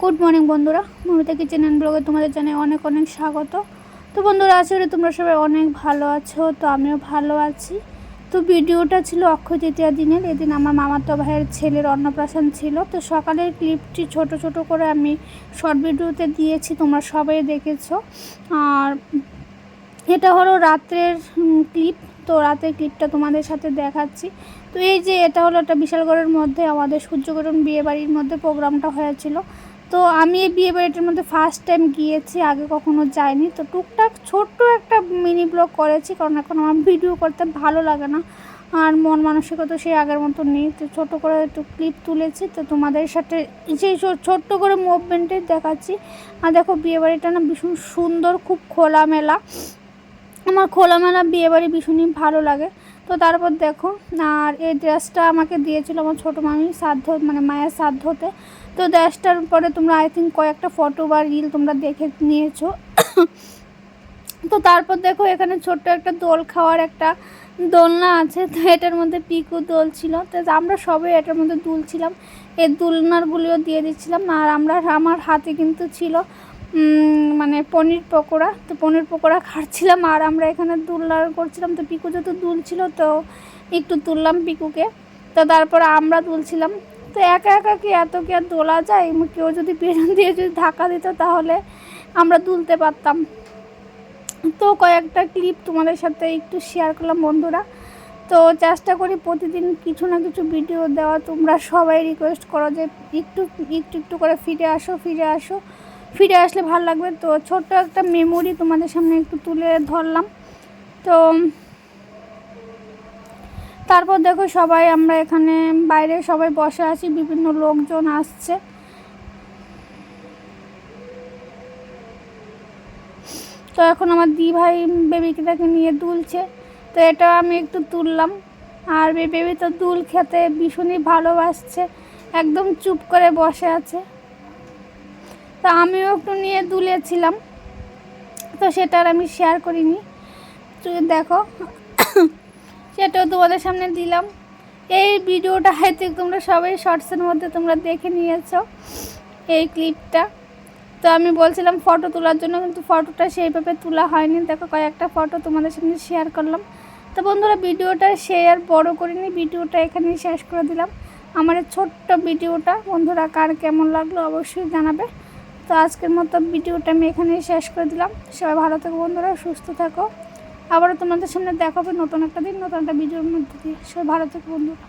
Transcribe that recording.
Good morning বন্ধুরা। Momita kitchen and ব্লগে তোমাদের জানাই অনেক অনেক স্বাগত। তো বন্ধুরা, আশা করি তোমরা সবাই অনেক ভালো আছো, তো আমিও ভালো আছি। তো ভিডিওটা ছিল অক্ষয় তৃতীয়া দিনের। এদিন আমার মামাতো ভাইয়ের ছেলের অন্নপ্রাশন ছিল। তো সকালের ক্লিপটি ছোট ছোট করে আমি শর্ট ভিডিওতে দিয়েছি, তোমরা সবাই দেখেছ। আর এটা হলো রাত্রের ক্লিপ। তো রাতের ক্লিপটা তোমাদের সাথে দেখাচ্ছি। তো এই যে এটা হলো একটা বিশালগড়ের মধ্যে আমাদের সূর্যগ্রহণ বিয়ে বাড়ির মধ্যে প্রোগ্রামটা হয়েছিল। তো আমি এই বিয়ে বাড়িটার মধ্যে ফার্স্ট টাইম গিয়েছি, আগে কখনো যাইনি। তো টুকটাক ছোট্ট একটা মিনি ব্লগ করেছি, কারণ এখন আমার ভিডিও করতে ভালো লাগে না। আর মন মানসিকতা সেই আগের মতো নেই। তো ছোটো করে একটু ক্লিপ তুলেছি, তো তোমাদের সাথে সেই ছোট্ট করে মুভমেন্টে দেখাচ্ছি। আর দেখো বিয়েবাড়িটা না ভীষণ সুন্দর, খুব খোলামেলা। আমার খোলামেলা বিয়েবাড়ি ভীষণই ভালো লাগে। তো তারপর দেখো, আর এই ড্রেসটা আমাকে দিয়েছিল আমার ছোটো মামি শ্রাদ্ধ মানে মায়ের শ্রাদ্ধতে তো ড্রেসটার পরে তোমরা আই থিঙ্ক কয়েকটা ফটো বা রিল তোমরা দেখে নিয়েছো। তো তারপর দেখো এখানে ছোট্ট একটা দোল খাওয়ার একটা দোলনা আছে, তো এটার মধ্যে পিকু দোল ছিল। তো আমরা সবাই এটার মধ্যে দুলছিলাম এই দুলনারগুলিও দিয়ে দিচ্ছিলাম, আর আমরা, আমার হাতে কিন্তু ছিল মানে পনির পকোড়া, তো পনির পকোড়া খাচ্ছিলাম আর আমরা এখানে দুলনার করছিলাম, তো পিকু যেহেতু দুলছিল, তো একটু তুললাম পিকুকে। তো তারপর আমরা তুলছিলাম তো একা একা কি এত কি আর দোলা যায়? কেউ যদি পেছন দিয়ে যদি ধাক্কা দিত তাহলে আমরা তুলতে পারতাম। তো কয়েকটা ক্লিপ তোমাদের সাথে একটু শেয়ার করলাম বন্ধুরা। তো চেষ্টা করি প্রতিদিন কিছু না কিছু ভিডিও দেওয়া। তোমরা সবাই রিকোয়েস্ট করো যে একটু একটু একটু করে ফিরে আসো ফিরে আসো। ফিরে আসলে ভালো লাগবে। তো ছোট্ট একটা মেমোরি তোমাদের সামনে একটু তুলে ধরলাম। তো তারপর দেখো সবাই, আমরা এখানে বাইরে সবাই বসে আছি, বিভিন্ন লোকজন আসছে। তো এখন আমার দি ভাই বেবিটাকে নিয়ে দুলছে। তো এটা আমি একটু তুললাম। আর বেবি তো দুল খেতে ভীষণই ভালোবাসছে। একদম চুপ করে বসে আছে। তো আমিও একটু নিয়ে দুলেছিলাম তো সেটা আর আমি শেয়ার করিনি। দেখো, সেটাও তোমাদের সামনে দিলাম। এই ভিডিওটা হয়তো তোমরা সবাই শর্টসের মধ্যে তোমরা দেখে নিয়েছো, এই ক্লিপটা তো আমি বলছিলাম ফটো তোলার জন্য, কিন্তু ফটোটা সেইভাবে তোলা হয়নি। দেখো, কয়েকটা ফটো তোমাদের সামনে শেয়ার করলাম। তো বন্ধুরা, ভিডিওটা শেয়ার বড় করিনি, ভিডিওটা এখানেই শেষ করে দিলাম। আমার ছোট্ট ভিডিওটা বন্ধুরা কার কেমন লাগল অবশ্যই জানাবে। তো আজকের মতো ভিডিওটা আমি এখানেই শেষ করে দিলাম। সবাই ভালো থাকো বন্ধুরা, সুস্থ থাকো। আবারও তোমাদের সামনে দেখাবে নতুন একটা দিন, নতুন একটা ভিডিওর মধ্যে দিয়ে। সবাই ভালো থাকো বন্ধুরা।